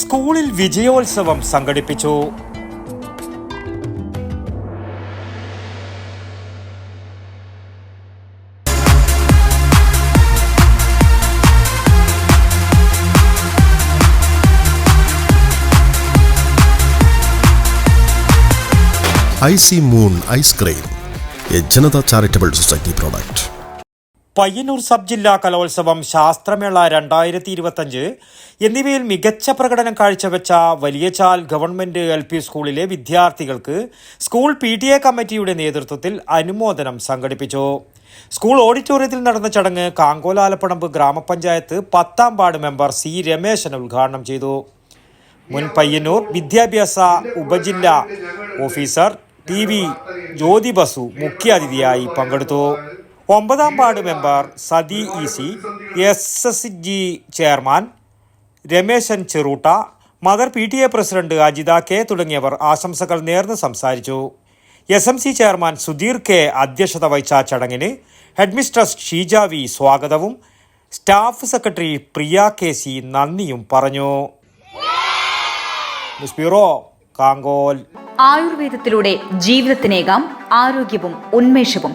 സ്കൂളിൽ വിജയോത്സവം സംഘടിപ്പിച്ചു. I C moon ice cream A Janata charitable society product. Payyanur sub ജില്ലാ കലോത്സവം ശാസ്ത്രമേള രണ്ടായിരത്തി ഇരുപത്തഞ്ച് എന്നിവയിൽ മികച്ച പ്രകടനം കാഴ്ചവെച്ച വലിയചാൽ ഗവൺമെന്റ് എൽ പി സ്കൂളിലെ വിദ്യാർത്ഥികൾക്ക് സ്കൂൾ പി ടി എ കമ്മിറ്റിയുടെ നേതൃത്വത്തിൽ അനുമോദനം സംഘടിപ്പിച്ചു. സ്കൂൾ ഓഡിറ്റോറിയത്തിൽ നടന്ന ചടങ്ങ് കാങ്കോലാലപ്പടമ്പ് ഗ്രാമപഞ്ചായത്ത് പത്താം വാർഡ് മെമ്പർ സി രമേശൻ ഉദ്ഘാടനം ചെയ്തു. മുൻ പയ്യന്നൂർ വിദ്യാഭ്യാസ ഉപജില്ലാ officer T V Jyothi Basu മുഖ്യാതിഥിയായി പങ്കെടുത്തു. ഒമ്പതാം ward member Sathi E C S S G chairman Rameshan Cherutta mother P T A president Ajitha K തുടങ്ങിയവർ ആശംസകൾ നേർന്ന് സംസാരിച്ചു. S M C chairman Sudheer K അധ്യക്ഷത വഹിച്ച ചടങ്ങിന് ഹെഡ്മിസ്ട്രസ് ഷീജ വി സ്വാഗതവും staff secretary Priya K C നന്ദിയും പറഞ്ഞു. ആയുർവേദത്തിലൂടെ ജീവിതത്തിനേകാം ആരോഗ്യവും ഉന്മേഷവും.